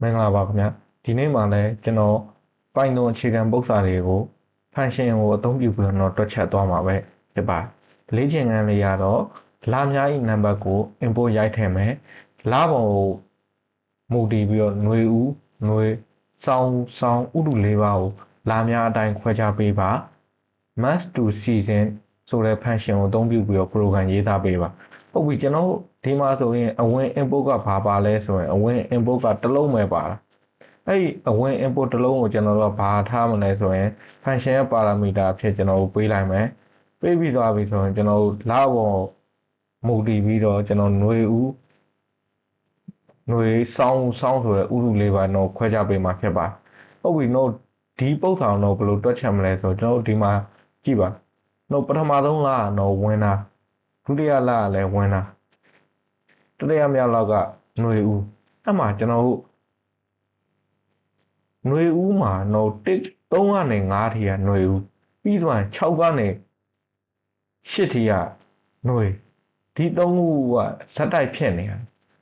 မင်္ဂလာပါခင်ဗျဒီနေ့မှလည်းကျွန်တော် Python အခြေခံပုဒ်စာတွေကို function ကိုအသုံးပြုပြီးတော့တွက်ချက်သွားမှာပဲဖြစ်ပါတယ်လေ့ကျင့်ခန်းလေးရတော့လများဤ number ကို import ရိုက်ထည့်မယ်လပုံကိုမူတည်ပြီးတော့ຫນွေဦးຫນွေစောင်းစောင်းဥတုလေးပါးကိုလများအတိုင်းခွဲခြားပေးပါ month to season ဆိုတဲ့ function ကိုအသုံးပြုပြီးတော့ program ရေးသားပေးပါဟုတ်ပြီကျွန်တော် ဒီမှာဆိုရင်အဝင် input ကဘာပါလဲဆိုရင်အဝင် input ကတစ်လုံးပဲပါတာအဲ့ဒီအဝင် input တစ်လုံးကိုကျွန်တော်တို့ကဘာထားမလဲဆိုရင် function ရဲ့ parameter အဖြစ်ကျွန်တော်တို့ပေးလိုက်မယ်ပေးပြီးသွားပြီဆိုရင်ကျွန်တော်တို့လပေါ်မူတည်ပြီးတော့ကျွန်တော်ຫນွေဦးຫນွေစောင်းစောင်းဆိုတဲ့ဥရုလေးပါတော့ခွဲခြားပေးမှာဖြစ်ပါဟုတ်ပြီတော့ဒီပုတ်ဆောင်တော့ဘယ်လိုတွက်ချက်မလဲဆိုတော့ကျွန်တော်တို့ဒီမှာကြည့်ပါတော့ပထမဆုံးလကတော့ဝင်တာဒုတိယလကလည်းဝင်တာ တတိယမြောက်လောက်ကຫນွေဦးအဲ့မှာကျွန်တော်တို့ຫນွေဦးမှာတော့တစ်3ကနေ5ထိကຫນွေဦးပြီးသွားရင်6ကနေ8ထိကຫນွေဒီ3ခုကဇက်တိုက်ဖြစ်နေတာ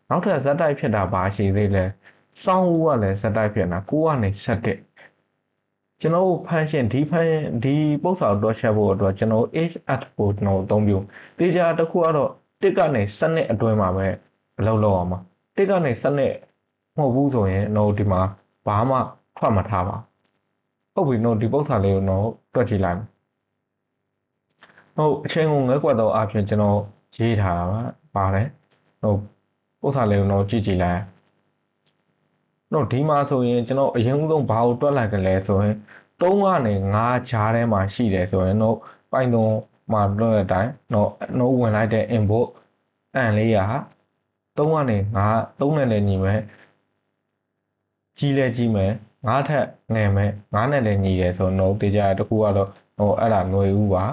နောက်ထပ်ဇက်တိုက်ဖြစ်တာဘာရှိသေးလဲစောင်းဦးကလည်းဇက်တိုက်ဖြစ်နေတာ9ကနေ7ကျွန်တော်တို့ function ဒီ function ဒီပုံစံတော့ချက်ဖို့အတွက်ကျွန်တော် h at ကိုကျွန်တော်အသုံးပြုတေချာတစ်ခုကတော့တစ်ကနေစနစ်အတွင်းမှာပဲ အလုပ်လုပ်အောင်ပါတစ်ကနေစနစ်မဟုတ်ဘူးဆိုရင်တော့ဒီမှာဘာမှထွက်မထားပါဟုတ်ပြီတော့ဒီပုံစံလေးကိုတော့တွက်ကြည့်လိုက်ဟုတ်အချိန်ကိုငဲကွက်တော့အပြင်ကျွန်တော်ရေးထားတာပါပါတယ်ဟုတ်ပုံစံလေးကိုတော့ကြည့်ကြည့်လိုက်တော့ဒီမှာဆိုရင်ကျွန်တော်အရင်ဦးဆုံးဘာကိုတွက်လိုက်ကြလဲဆိုရင်3ကနေ5ဂျားထဲမှာရှိတယ်ဆိုရင်တော့ Python မှာတွက်တဲ့အတိုင်းတော့တော့ဝင်လိုက်တဲ့ input အန်လေးက 3ကနေ5 3နဲ့လည်းညီမယ်ကြီးလဲကြီးမယ်5ထက်ငယ်မယ်5နဲ့လည်းညီတယ်ဆိုတော့တေချာတခုကတော့ဟိုအဲ့ဒါຫນွေဦးပါ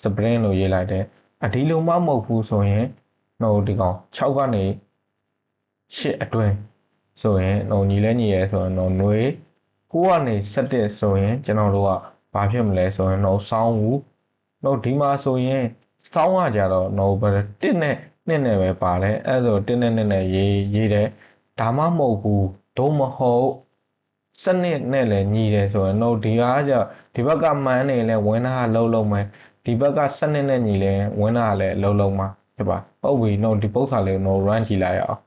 spring လို့ရေးလိုက်တယ်အဒီလိုမှမဟုတ်ဘူးဆိုရင်ဟိုဒီကောင်6ကနေ8အတွင်းဆိုရင်ဟိုညီလဲညီရဲဆိုရင်တော့ຫນွေ9ကနေ17ဆိုရင်ကျွန်တော်တို့ကဘာဖြစ်မလဲဆိုရင်တော့စောင်းဦးတော့ဒီမှာဆိုရင်စောင်းကကြတော့တော့1နဲ့ 2နဲ့ပဲပါတယ်အဲ့ဒါဆို1နဲ့2နဲ့ရေးရေးတယ်ဒါမှမဟုတ်ဘူးဒုမဟုတ်စနစ်နဲ့လည်းညီတယ်ဆိုရင်တော့ဒီအားကြဒီဘက်ကမှန်းနေလဲဝင်တာလှုပ်လုံးမယ်ဒီဘက်ကစနစ်နဲ့ညီလဲဝင်တာလည်းလှုပ်လုံးမှာဖြစ်ပါဟုတ်ပြီတော့ဒီပု္ပ္ပာလေးကိုတော့ run ကြည့်လိုက်အောင်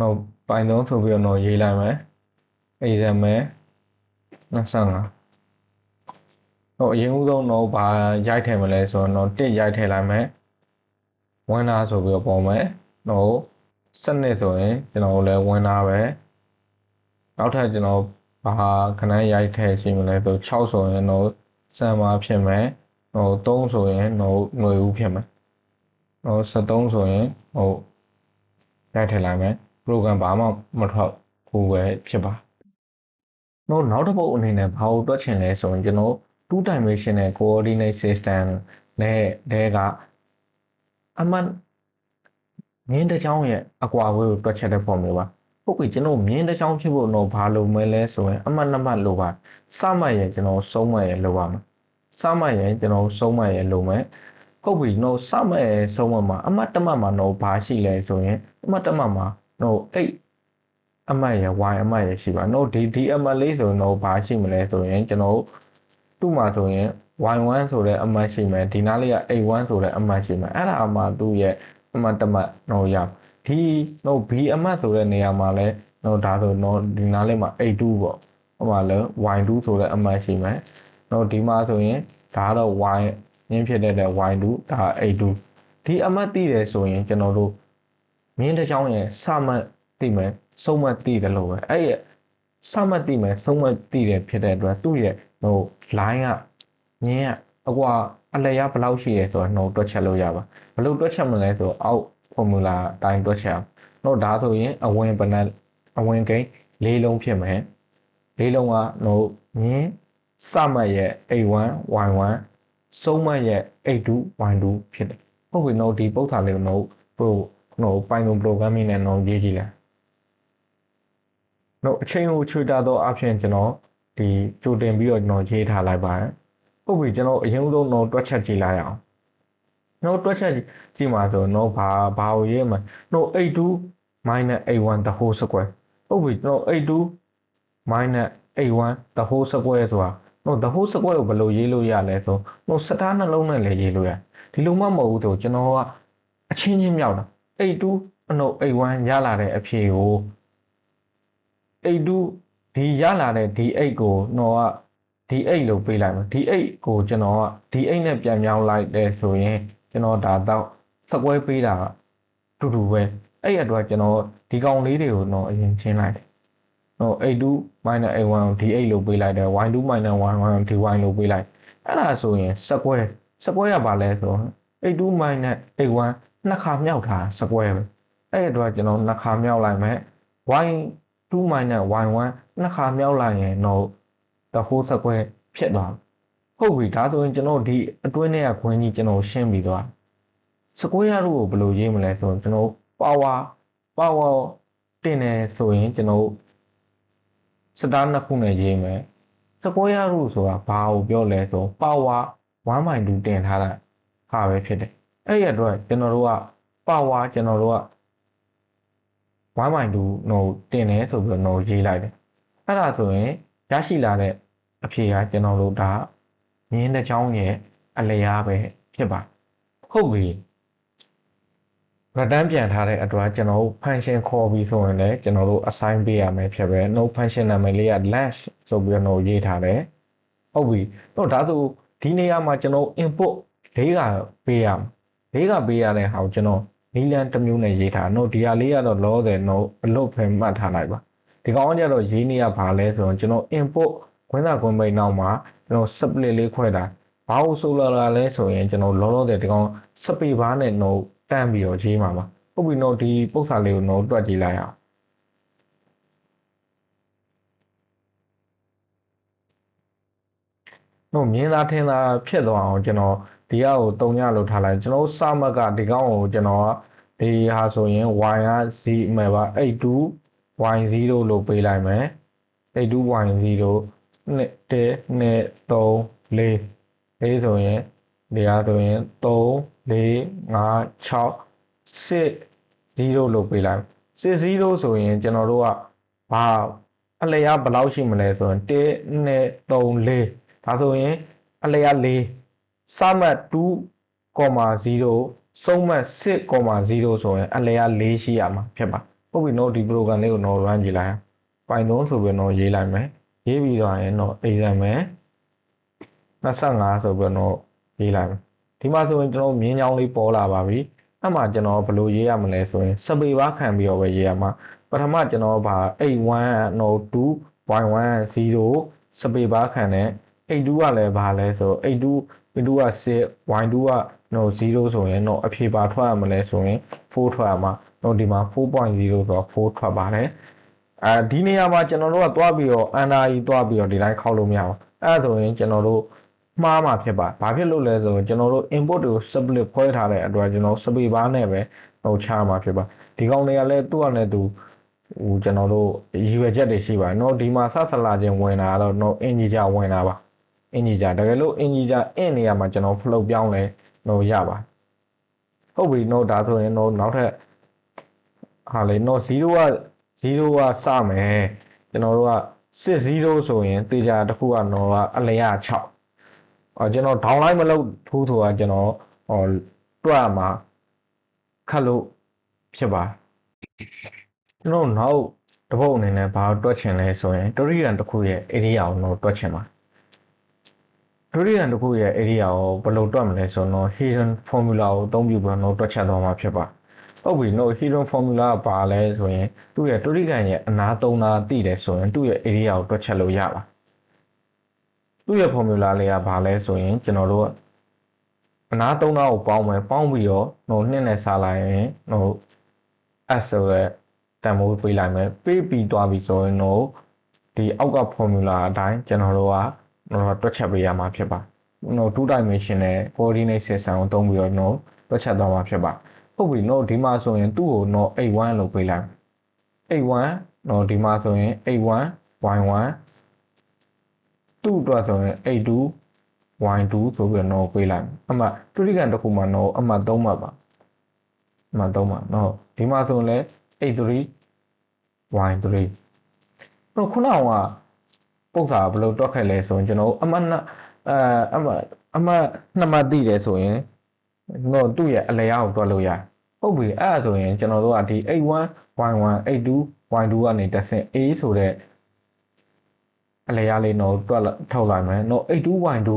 တော့ပိုင်သုံးဆိုပြီးတော့ရေးလိုက်မယ် example 25တော့အရင်ဦးဆုံးတော့ဘာရိုက်ထည့်မလဲဆိုတော့တစ်ရိုက်ထည့်လိုက်မယ် ဝင်တာဆိုပြီးတော့ပုံမယ်တော့စနစ်ဆိုရင်ကျွန်တော်လည်းဝင်တာပဲနောက်ထပ်ကျွန်တော်ဘာခဏရိုက်ထည့်ရှိမလဲဆို6ဆိုရင်တော့စံမာဖြစ်မယ်ဟို3ဆိုရင်ဟိုຫນွေဦးဖြစ်မယ်ဟို73ဆိုရင်ဟိုရိုက်ထည့်လိုက်မယ် program ဘာမှမထွက်ဘူးပဲဖြစ်ပါတော့နောက်တစ်ပုတ်အနေနဲ့ဘာကိုတွက်ချင်လဲဆိုရင်ကျွန်တော် two dimensional coordinate system နဲ့တဲက အမှန်ငင်းတစ်ချောင်းရဲ့အကွာအဝေးကိုတွက်ချက်တဲ့ပုံမျိုးပါဟုတ်ပြီကျွန်တော်မြင်းတစ်ချောင်းဖြစ်ဖို့တော့ဘာလုပ်မလဲဆိုရင်အမှတ်နှစ်မှတ်လိုပါစမှတ်ရဲ့ကျွန်တော်ဆုံးမှတ်ရဲ့လိုပါမယ်စမှတ်ရဲ့ကျွန်တော်ဆုံးမှတ်ရဲ့လိုမယ်ဟုတ်ပြီတော့စမှတ်ရဲ့ဆုံးမှတ်မှာအမှတ်တစ်မှတ်မှာတော့ဘာရှိလဲဆိုရင်အမှတ်တစ်မှတ်မှာတော့အဲ့အမှတ်ရ y အမှတ်ရရှိပါတော့ဒီဒီအမှတ်လေးဆိုရင်တော့ဘာရှိမလဲဆိုရင်ကျွန်တော်သူ့မှာဆိုရင် y1 ဆိုတဲ့အမှတ်ရှိမယ်ဒီနားလေးက a1 ဆိုတဲ့အမှတ်ရှိမယ်အဲ့ဒါအမှသူ့ရဲ့အမှတ်တစ်မှတ်တော့ရဒီတော့ b အမှတ်ဆိုတဲ့နေရာမှာလဲတော့ဒါဆိုတော့ဒီနားလေးမှာ a2 ပေါ့ဟိုမှာလဲ y2 ဆိုတဲ့အမှတ်ရှိမယ်တော့ဒီမှာဆိုရင်ဒါကတော့ y ရင်းဖြစ်တဲ့ y2 ဒါ a2 ဒီအမှတ်သိတယ်ဆိုရင်ကျွန်တော်တို့မြင်းတစ်ချောင်းရဲ့စမှတ်သိမယ်ဆုံးမသိတယ်လို့ပဲအဲ့ရဲ့စမှတ်သိမယ်ဆုံးမသိတယ်ဖြစ်တဲ့အတွက်သူ့ရဲ့ဟို line က မြင်းကအကွာအလျားဘယ်လောက်ရှိရဲဆိုတော့နှုတ်တွက်ချက်လို့ရပါဘယ်လိုတွက်ချက်မလဲဆိုအောက် formula အတိုင်းတွက်ချက်အောင်နှုတ်ဒါဆိုရင်အဝင်ပနက်အဝင်ကိန်းလေးလုံးဖြစ်မယ်လေးလုံးကနှုတ်မြင်းစမှတ်ရဲ့ a1 y1 ဆုံးမရဲ့ a2 y2 ဖြစ်တယ်ဟုတ်ပြီနှုတ်ဒီပု္ပ္ပာလေးကိုနှုတ် pro နှုတ် Python programming နဲ့နှုတ်ရေးကြည့်လိုက်တော့အချိန်ကိုချွေတာတော့အဖြစ်ကျွန်တော်ဒီကြိုတင်ပြီးတော့ကျွန်တော်ရေးထားလိုက်ပါတယ် ဟုတ်ပြီကျွန်တော်အရင်ဆုံးတော့တွက်ချက်ကြည့်လိုက်အောင်တော့တွက်ချက်ကြည့်မှာဆိုတော့ဘာဘာကိုရေးမှာတော့ a2 a1 the whole square ဟဟုတ်ပြီကျွန်တော်82 minus 81 the whole square ဆိုတာတော့ the whole square ကိုဘယ်လိုရေးလို့ရလဲဆိုတော့စတားနှလုံးနဲ့လည်းရေးလို့ရဒီလိုမှမဟုတ်ဘူးဆိုကျွန်တော်ကအချင်းချင်းမြောက်တာ82အနု81ရလာတဲ့အဖြေကို82ဒီရလာတဲ့ D8 ကိုတော့က D8 လို့ပေးလိုက်မယ် D8 ကိုကျွန်တော်က D8 နဲ့ပြန်ပြောင်းလိုက်တယ်ဆိုရင်ကျွန်တော်ဒါတော့စကွဲပေးတာတူတူပဲအဲ့အတွက်ကျွန်တော်ဒီကောင်လေးတွေကိုတော့အရင်ချင်းလိုက်တယ်ဟို A2 A1 ကို D8 လို့ပေးလိုက်တယ် Y2 Y1 DY လို့ပေးလိုက်အဲ့ဒါဆိုရင်စကွဲစကွဲရပါလဲဆို A2 A1 နှစ်ခါမြောက်တာစကွဲပဲအဲ့အတွက်ကျွန်တော်နှစ်ခါမြောက်လိုက်မယ် Y2 Y1 နှစ်ခါမြောက်လိုက်ရင်တော့ the whole square ဖြစ်သွားဟုတ်ပြီဒါဆိုရင်ကျွန်တော်ဒီအတွင်းထဲကခွင်းကြီးကျွန်တော်ရှင်းပြီးသွားစကွဲရတို့ကိုဘယ်လိုရေးမလဲဆိုတော့ကျွန်တော် power power တင်တယ်ဆိုရင်ကျွန်တော်စတားနှစ်ခုနဲ့ရေးမယ်စကွဲရတို့ဆိုတာဘာကိုပြောလဲဆို power 1/2တင်ထားတာဟာပဲဖြစ်တယ်အဲ့ရအတွက်ကျွန်တော်တို့က power ကျွန်တော်တို့က1/2နော်တင်တယ်ဆိုပြီးတော့ရေးလိုက်တယ်အဲ့ဒါဆိုရင် ရရှိလာတဲ့အဖြေကကျွန်တော်တို့ဒါမြင်းတစ်ချောင်းရဲ့အလျားပဲဖြစ်ပါဟုတ်ပြီရတန်းပြန်ထားတဲ့အတွက်ကျွန်တော်တို့ function ခေါ်ပြီးဆိုရင်လည်းကျွန်တော်တို့ assign ပေးရမယ်ဖြစ်ပဲ no function နာမည်လေးက lunch ဆိုပြီးတော့ရေးထားတယ်ဟုတ်ပြီတော့ဒါဆိုဒီနေရာမှာကျွန်တော် input လေးကပေးရမယ်လေးကပေးရတဲ့ဟာကိုကျွန်တော်နီလန်တစ်မျိုးနဲ့ရေးထားတော့ဒီဟာလေးကတော့ law တယ် no အလုပ်ပဲမှတ်ထားလိုက်ပါ ဒီကောင်ကျတော့ရေးနေရပါလဲဆိုတော့ကျွန်တော် input ခွင်းသာခွင်းပိန်နောက်မှာကျွန်တော် split လေးခွဲတာဘာလို့ဆိုလာလာလဲဆိုရင်ကျွန်တော်လောလောဆယ်ဒီကောင် split ဘားနဲ့ no တန်းပြီးတော့ရေးမှာပါဟုတ်ပြီ no ဒီပု္ပ္ပာလေးကို no တွက်ကြည့်လိုက်အောင်တော့မြင်းသားထင်းသားဖြစ်သွားအောင်ကျွန်တော်ဒီဟာကိုတုံညလို့ထားလိုက်ကျွန်တော်စမတ်ကဒီကောင်ကိုကျွန်တော်ကဒီဟာဆိုရင် y က z မယ်ပါ82 y0 လို့ပေးလိုက်မယ်82 y0 နှစ်တဲနှစ်3 4 4ဆိုရင်ဒီဟာဆိုရင်3 4 5 6 6 0လို့ပေးလိုက်6 0ဆိုရင်ကျွန်တော်တို့ကဘာအလျားဘယ်လောက်ရှိမလဲဆိုရင်1 2 3 4ဒါဆိုရင်အလျား4စမတ်2.0စုံမတ်6.0ဆိုရင်အလျား4ရှိရမှာဖြစ်ပါ ဟုတ်ပြီနော်ဒီ program လေးကိုတော့ run ကြည့်လိုက်အောင် Python ဆိုပြီးတော့ရေးလိုက်မယ်ရေးပြီးတော့ရင်တော့ example 25ဆိုပြီးတော့ရေးလိုက်မယ်ဒီမှာဆိုရင်ကျွန်တော်မြင်းချောင်းလေးပေါ်လာပါပြီအဲ့မှာကျွန်တော်ဘယ်လိုရေးရမလဲဆိုရင်စပေပါခံပြီးတော့ပဲရေးရမှာပထမကျွန်တော်ဗာ81 no 2 y1 0 စပေပါခံတဲ့82ကလည်းဘာလဲဆို82 82က6 y2 က no 0ဆိုရင်တော့အဖြေပါထွက်ရမလဲဆိုရင်4ထွက်ရမှာ တော့ဒီမှာ4.0ဆိုတော့4ထွက်ပါတယ်အဲဒီနေရာမှာကျွန်တော်တို့ကတွားပြီးတော့ under ကြီးတွားပြီးတော့ဒီတိုင်းခောက်လို့မရဘူးအဲဒါဆိုရင်ကျွန်တော်တို့မှားမှာဖြစ်ပါဘာဖြစ်လို့လဲဆိုရင်ကျွန်တော်တို့ input တွေကို split ခွဲထားတဲ့အတွက်ကျွန်တော် split bar နဲ့ပဲဟိုချမှာဖြစ်ပါဒီကောင်တွေကလည်းသူ့အနေနဲ့သူဟိုကျွန်တော်တို့ရည်ရွယ်ချက်တွေရှိပါတယ်เนาะဒီမှာဆက်ဆလာခြင်းဝင်တာတော့ no integer ဝင်တာပါ integer တကယ်လို့ integer int နေရာမှာကျွန်တော် float ပြောင်းလဲတော့ရပါဟုတ်ပြီ no ဒါဆိုရင် no နောက်ထပ် ဟာလေ no 0က0ကစမယ်ကျွန်တော်တို့က60ဆိုရင်တေချာတစ်ခုက no ကအလျာ6အော်ကျွန်တော် downline မလုပ်ဘူးဆိုတာကျွန်တော်ဟောတွက်မှာခတ်လို့ဖြစ်ပါကျွန်တော်နောက်တစ်ပုတ်အနေနဲ့ဘာတွက်ချင်လဲဆိုရင်တရိယံတစ်ခုရဲ့ area ကိုတော့တွက်ချင်ပါဒုတိယတစ်ခုရဲ့ area ကိုဘယ်လိုတွက်မလဲဆိုတော့ hidden formula ကိုအသုံးပြုပြီးတော့တွက်ချက်သွားမှာဖြစ်ပါ ဟုတ်ပြီနော် hidden formula ကပါလဲဆိုရင်သူ့ရဲ့ဒုတိယရဲ့အနာသုံးနာသိတယ်ဆိုရင်သူ့ရဲ့ area ကိုတွက်ချက်လို့ရပါသူ့ရဲ့ formula လေးကဘာလဲဆိုရင်ကျွန်တော်တို့အနာသုံးနာကိုပေါင်းမယ်ပေါင်းပြီးတော့ဟိုနှစ်နဲ့စားလိုက်ရင်ဟို s ဆိုတဲ့တန်ဖိုးပေးလိုက်မယ်ပေးပြီးသွားပြီဆိုရင်တော့ဒီအောက်က formula အတိုင်းကျွန်တော်တို့ကတော့တွက်ချက်ပေးရမှာဖြစ်ပါ။နော်2 dimensional coordinate system ကိုသုံးပြီးတော့နော်တွက်ချက်သွားမှာဖြစ်ပါ။ ဟုတ်ပြီနော်ဒီမှာဆိုရင်သူ့ကိုနော်81လို့ပေးလိုက်။81နော်ဒီမှာဆိုရင်81 y1 သူ့အတွက်ဆိုရင်82 y2 ဆိုပြီးတော့နော်ပေးလိုက်။အမှတူရိကန်တစ်ခုမှာနော်အမှ3မှတ်ပါ။အမှ3မှတ်နော်ဒီမှာဆိုရင်လည်း83 y3 တော့ခုနကပုံစံဘယ်လိုတွက်ခဲ့လဲဆိုရင်ကျွန်တော်တို့အမှတ်နှစ်အဲအမှတ်အမှတ်နှစ်မှတ်သိတယ်ဆိုရင် တော့သူ့ရဲ့အလဲရကိုတွက်လို့ရတယ်ဟုတ်ပြီအဲ့ဒါဆိုရင်ကျွန်တော်တို့ကဒီ A1 Y1 A2 Y2 ကနေတက်ဆင် A ဆိုတဲ့အလဲရလေးတော့တွက်ထုတ်လိုက်မယ်တော့ A2 Y2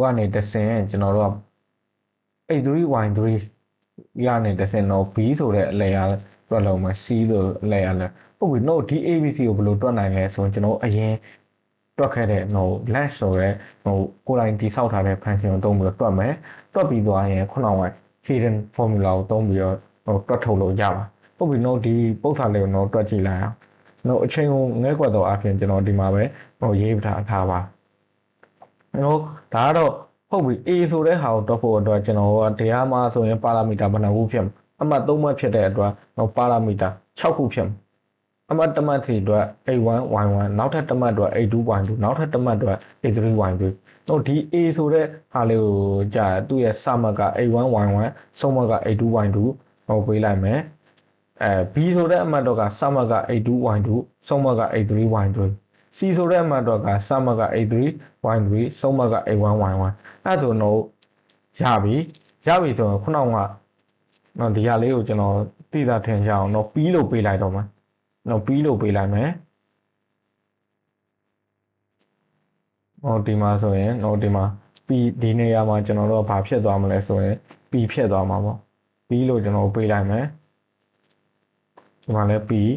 ကနေတက်ဆင်ကျွန်တော်တို့က A3 Y3 ရနေတက်ဆင်တော့ B ဆိုတဲ့အလဲရတွက်လို့မယ် C ဆိုအလဲရလဲဟုတ်ပြီတော့ဒီ ABC ကိုဘယ်လိုတွက်နိုင်လဲဆိုရင်ကျွန်တော်အရင် တွက်ခဲ့တဲ့ဟို length ဆိုရဲဟိုကိုယ်တိုင်တိဆောက်ထားတဲ့ function ကိုသုံးပြီးတော့တွက်မယ်တွက်ပြီးသွားရင်ခုနက hidden formula ကိုသုံးပြီးတော့ဟိုတွက်ထုတ်လို့ရပါဟုတ်ပြီတော့ဒီပုံစံလေးကိုတော့တွက်ကြည့်လိုက်အောင်တော့အချိန်ကိုငဲကွက်တော့အပြင်ကျွန်တော်ဒီမှာပဲဟိုရေးထားထားပါတော့ဒါကတော့ဟုတ်ပြီ A ဆိုတဲ့ဟာကိုတွက်ဖို့အတွက်ကျွန်တော်ကတရားမှာဆိုရင်ပါရာမီတာဘယ်နှခုဖြစ်မလဲအမှတ်3မှတ်ဖြစ်တဲ့အတွက်တော့ပါရာမီတာ6ခုဖြစ်မှာ အမှတ်တမတ်စီအတွက် A1 Y1 နောက်ထပ်တမတ်အတွက် A2 Y2 နောက်ထပ်တမတ်အတွက် A3 Y3 တော့ဒီ A ဆိုတဲ့ဟာလေးကိုကြာသူ့ရဲ့စမတ်က A1 Y1 ဆုံးမတ်က A2 Y2 ဟောပေးလိုက်မယ်အဲ B ဆိုတဲ့အမှတ်တော့ကစမတ်က A2 Y2 ဆုံးမတ်က A3 Y3 C ဆိုတဲ့အမှတ်တော့ကစမတ်က A3 Y3 ဆုံးမတ်က A1 Y1 အဲဆိုတော့ရပြီရပြီဆိုတော့ခုနကနော်ဒီဟာလေးကိုကျွန်တော်သိတာထင်ကြအောင်တော့ပြီးလို့ပေးလိုက်တော့မှာ နော်ပြီးလို့ပေးလိုက်မယ်ဟောဒီမှာဆိုရင်တော့ဒီမှာပြီးဒီနေရာမှာကျွန်တော်တို့ကဘာဖြစ်သွားမလဲဆိုရင်ပြီးဖြစ်သွားမှာပေါ့ပြီးလို့ကျွန်တော်ပေးလိုက်မယ်ဒီမှာလည်းပြီး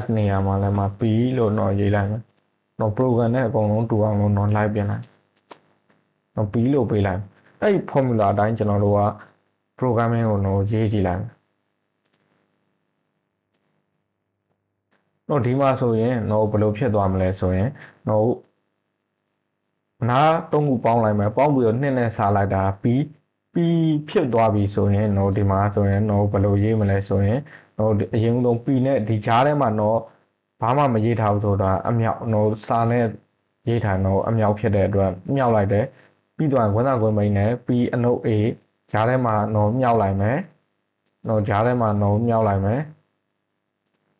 s နေရာမှာလည်းမှာပြီးလို့တော့ရေးလိုက်မယ်တော့ program နဲ့အကုန်လုံးတူအောင်လို့တော့ live ပြင်လိုက်တော့ပြီးလို့ပေးလိုက်အဲ့ဒီ formula အတိုင်းကျွန်တော်တို့က programming ကိုတော့ရေးကြည့်လိုက် တော့ဒီမှာဆိုရင်တော့ဘယ်လိုဖြစ်သွားမလဲဆိုရင်တော့နားသုံးခုပေါင်းလိုက်မယ်ပေါင်းပြီးတော့နှစ်နဲ့စားလိုက်တာပြီးပြီးဖြစ်သွားပြီဆိုရင်တော့ဒီမှာဆိုရင်တော့ဘယ်လိုရေးမလဲဆိုရင်တော့အရင်ဆုံးပြီးနဲ့ဒီကြားထဲမှာတော့ဘာမှမရေးထားဘူးဆိုတာအမြောက်တော့စားနဲ့ရေးထားတော့အမြောက်ဖြစ်တဲ့အတွက်မြောက်လိုက်တယ်ပြီးတော့ဝန်းသာကွင်းမိန်နဲ့ပြီးအနုပ် A ကြားထဲမှာတော့မြောက်လိုက်မယ်တော့ကြားထဲမှာတော့မြောက်လိုက်မယ်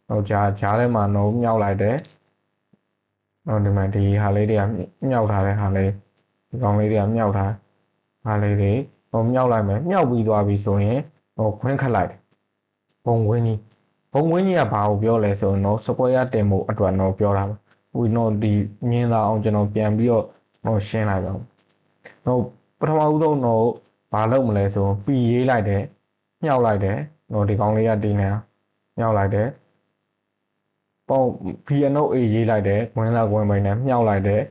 တော့ကြားကြားထဲမှာတော့မြောက်လိုက်တယ်တော့ဒီမှာဒီဟာလေးတွေကမြောက်ထားတဲ့ဟာလေးဒီကောင်လေးတွေကမြောက်ထားဟာလေးတွေဟိုမြောက်လိုက်မယ်မြောက်ပြီးသွားပြီဆိုရင်ဟိုခွင်းခတ်လိုက်တယ်ဘုံဝင်းကြီးဘုံဝင်းကြီးကဘာကိုပြောလဲဆိုတော့စကွဲရတင်မှုအတွက်တော့ပြောတာပါဟိုတော့ဒီညင်းလာအောင်ကျွန်တော်ပြန်ပြီးတော့ဟိုရှင်းလိုက်ပါဦးဟိုပထမဦးဆုံးတော့ဘာလုပ်မလဲဆိုပြီးရေးလိုက်တယ်မြောက်လိုက်တယ်ဟိုဒီကောင်လေးကတင်းနေမြောက်လိုက်တယ် ပေါ့ VNO A ရေးလိုက်တယ်ဝင်းလာကွင်းပိုင်းနဲ့မြောက်လိုက်တယ်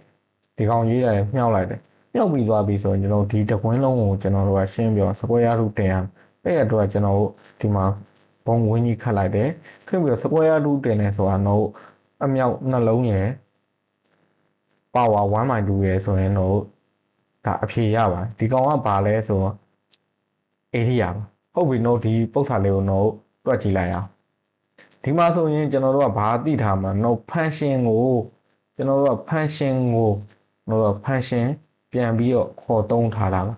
ဒီကောင်ရေးလိုက်တယ်မြောက်လိုက်တယ်မြောက်ပြီးသွားပြီဆိုရင်ကျွန်တော်ဒီတကွင်းလုံးကိုကျွန်တော်တို့ကရှင်းပြောစကွဲရထုတင်ရအဲ့အတွက်ကျွန်တော်တို့ဒီမှာဘုံဝင်းကြီးခတ်လိုက်တယ်ခတ်ပြီးတော့စကွဲရထုတင်နေဆိုတာတော့အမြောက်နှလုံးရယ်ပါဝါ1.2ရယ်ဆိုရင်တော့ဒါအဖြေရပါဒီကောင်ကဘာလဲဆိုတော့ area ပါဟုတ်ပြီနော်ဒီပု္ပ္ပာလေးကိုတော့တွက်ကြည့်လိုက်အောင် ဒီမှာဆိုရင်ကျွန်တော်တို့ကဘာသိထားမှာ no function ကိုကျွန်တော်တို့က function ကိုကျွန်တော်တို့ function ပြန်ပြီးတော့ခေါ်သုံးထားတာပါ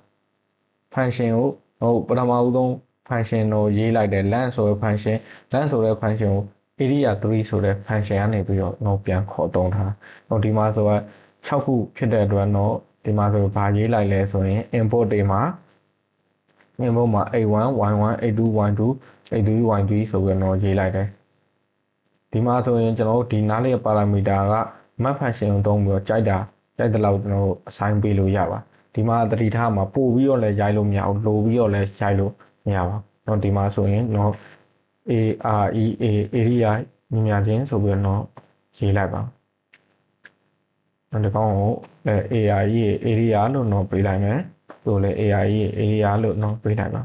function ကိုဟိုပထမဦးဆုံး function ကိုရေးလိုက်တယ် length ဆိုတဲ့ function length ဆိုတဲ့ function ကို area 3ဆိုတဲ့ function ကနေပြီးတော့တော့ပြန်ခေါ်သုံးထားတော့ဒီမှာဆိုတော့6ခုဖြစ်တဲ့အတွက်တော့ဒီမှာဆိုဘာရေးလိုက်လဲဆိုရင် input တွေမှာ input မှာ a1 y1 a2 y2 a3 y3 ဆိုပြီးတော့ရေးလိုက်တယ် ဒီမှာဆိုရင်ကျွန်တော်တို့ဒီနားလေးပါရာမီတာက map function ကိုသုံးပြီးတော့ကြိုက်တာကြိုက်တဲ့လောက်ကျွန်တော်တို့ assign ပေးလို့ရပါဒီမှာတတိထားမှာပို့ပြီးတော့လည်းရိုက်လို့မရဘူးလိုပြီးတော့လည်းရိုက်လို့မရပါဘူးเนาะဒီမှာဆိုရင်เนาะ A R E A area ညီမြချင်းဆိုပြီးတော့ရေးလိုက်ပါနောက်တစ်ကောင်ကိုအဲ A R E area လို့တော့ပေးလိုက်မယ်ဆိုလဲ A R E area လို့တော့ပေးလိုက်ပါ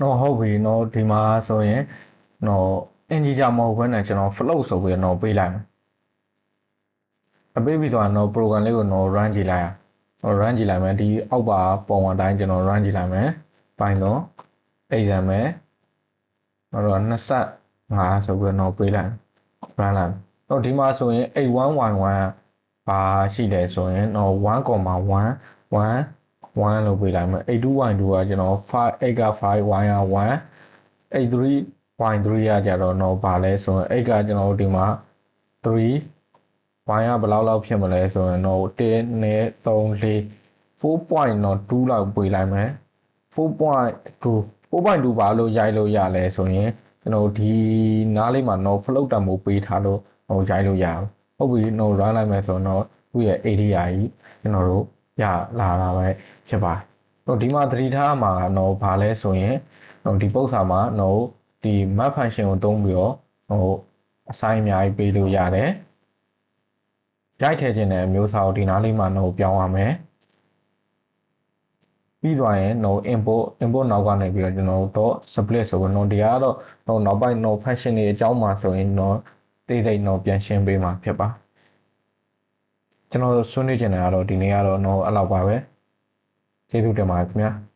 တော့ဟုတ်ပြီเนาะဒီမှာဆိုရင်เนาะ integer မဟုတ်ဘဲနဲ့ကျွန်တော် float ဆိုပြီးတော့ပေးလိုက်မယ်အပေးပြီးတော့တော့ program လေးကိုတော့ run ကြည့်လိုက်အောင် run ကြည့်လိုက်မယ်ဒီအောက်ပါပုံအတိုင်းကျွန်တော် run ကြည့်လိုက်မယ်ပိုင်းတော့ example တော့25ဆိုပြီးတော့ပေးလိုက် run လိုက်တော့ဒီမှာဆိုရင် a1y1 ဘာရှိလဲဆိုရင်တော့1.1 1 1လို့ပေးလိုက်မယ် a2y2 ကကျွန်တော်5 8က5 y က1 a3 y3 ရကြတော့တော့ဗာလဲဆိုရင်8ကကျွန်တော်တို့ဒီမှာ3 y ကဘယ်လောက်လောက်ဖြစ်မလဲဆိုရင်တော့1နဲ့3 4 4.2လောက်ပွေလိုက်မယ်4.2 4.2ပါလို့ရိုက်လို့ရလဲဆိုရင်ကျွန်တော်ဒီနားလေးမှာတော့ float တန်မိုးပေးထားလို့ဟိုရိုက်လို့ရအောင်ဟုတ်ပြီတော့ run လိုက်မယ်ဆိုတော့သူ့ရဲ့ area ကြီးကျွန်တော်တို့ရလာတာပဲဖြစ်ပါတယ်တော့ဒီမှာသတိထားမှာတော့ဘာလဲဆိုရင်တော့ဒီပု္ပ္ပာမှာတော့ ဒီ map function ကိုသုံးပြီးတော့ဟိုအဆိုင်အများကြီးပေးလို့ရတယ်ရိုက်ထည့်ခြင်းတဲ့အမျိုးအစားကိုဒီနားလေးမှာတော့ပြောင်းရမယ်ပြီးသွားရင် no import import နောက်ကနေပြီးတော့ကျွန်တော်တို့ split ဆိုတော့ no ဒီကတော့ no နောက်ပိုင်း no function တွေအကြောင်းမှာဆိုရင် no တိတ်တိတ် no ပြန်ရှင်းပေးမှာဖြစ်ပါကျွန်တော်ဆွေးနွေးချင်တာကတော့ဒီနေ့ကတော့ no အဲ့လောက်ပါပဲကျေးဇူးတင်ပါတယ်ခင်ဗျာ